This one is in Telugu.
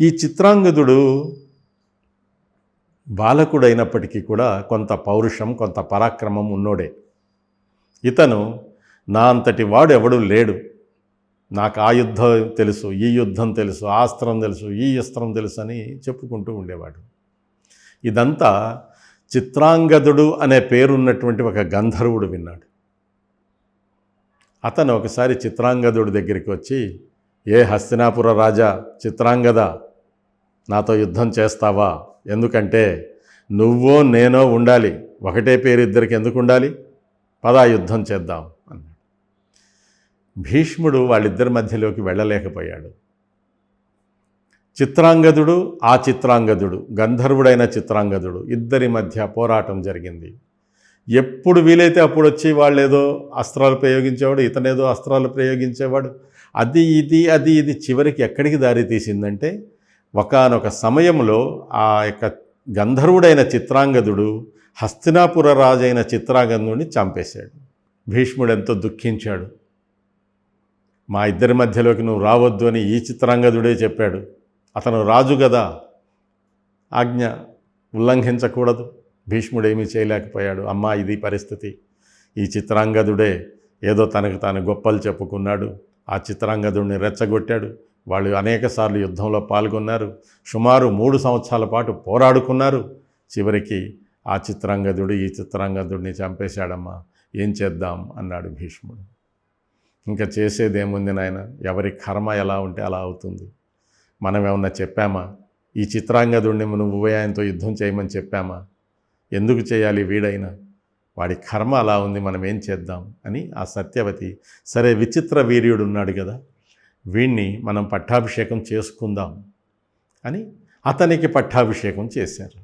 ఈ చిత్రాంగదుడు బాలకుడైనప్పటికీ కూడా కొంత పౌరుషం కొంత పరాక్రమం ఉన్నోడే. ఇతను నా అంతటి వాడు ఎవడు లేడు. నాకు ఆ యుద్ధం తెలుసు ఈ యుద్ధం తెలుసు ఆ అస్త్రం తెలుసు ఈ అస్త్రం తెలుసు అని చెప్పుకుంటూ ఉండేవాడు. ఇదంతా చిత్రాంగదుడు అనే పేరున్నటువంటి ఒక గంధర్వుడు విన్నాడు. అతను ఒకసారి చిత్రాంగదుడి దగ్గరికి వచ్చి ఏ హస్తినాపుర రాజా చిత్రాంగద నాతో యుద్ధం చేస్తావా? ఎందుకంటే నువ్వో నేనో ఉండాలి. ఒకటే పేరు ఇద్దరికి ఎందుకు ఉండాలి? పదా యుద్ధం చేద్దాం అన్నాడు. భీష్ముడు వాళ్ళిద్దరి మధ్యలోకి వెళ్ళలేకపోయాడు. చిత్రాంగదుడు ఆ చిత్రాంగదుడు గంధర్వుడైన చిత్రాంగదుడు ఇద్దరి మధ్య పోరాటం జరిగింది. ఎప్పుడు వీలైతే అప్పుడు వచ్చి వాళ్ళు ఏదో అస్త్రాలు ప్రయోగించేవాడు ఇతనేదో అస్త్రాలు ప్రయోగించేవాడు. అది ఇది అది ఇది చివరికి ఎక్కడికి దారి తీసిందంటే ఒకానొక సమయంలో ఆ యొక్క గంధర్వుడైన చిత్రాంగదుడు హస్తినాపుర రాజైన చిత్రాంగదుడిని చంపేశాడు. భీష్ముడు ఎంతో దుఃఖించాడు. మా ఇద్దరి మధ్యలోకి నువ్వు రావద్దు అని ఈ చిత్రాంగదుడే చెప్పాడు. అతను రాజు కదా ఆజ్ఞ ఉల్లంఘించకూడదు. భీష్ముడు ఏమీ చేయలేకపోయాడు. అమ్మా ఇది పరిస్థితి. ఈ చిత్రాంగదుడే ఏదో తనకు తాను గొప్పలు చెప్పుకున్నాడు. ఆ చిత్రాంగదుడిని రెచ్చగొట్టాడు. వాళ్ళు అనేకసార్లు యుద్ధంలో పాల్గొన్నారు. సుమారు మూడు సంవత్సరాల పాటు పోరాడుకున్నారు. చివరికి ఆ చిత్రాంగదుడు ఈ చిత్రాంగదుడిని చంపేశాడమ్మా. ఏం చేద్దాం? అన్నాడు భీష్ముడు. ఇంకా చేసేదేముంది నాయన? ఎవరి కర్మ ఎలా ఉంటే అలా అవుతుంది. మనం ఏమన్నా చెప్పామా? ఈ చిత్రాంగదుడిని నువ్వు ఆయనతో యుద్ధం చేయమని చెప్పామా? ఎందుకు చేయాలి వీడైనా? వాడి కర్మ అలా ఉంది మనం ఏం చేద్దాం? అని ఆ సత్యవతి సరే విచిత్ర వీర్యుడు ఉన్నాడు కదా. వీణ్ణి మనం పట్టాభిషేకం చేసుకుందాం అని అతనికి పట్టాభిషేకం చేశారు.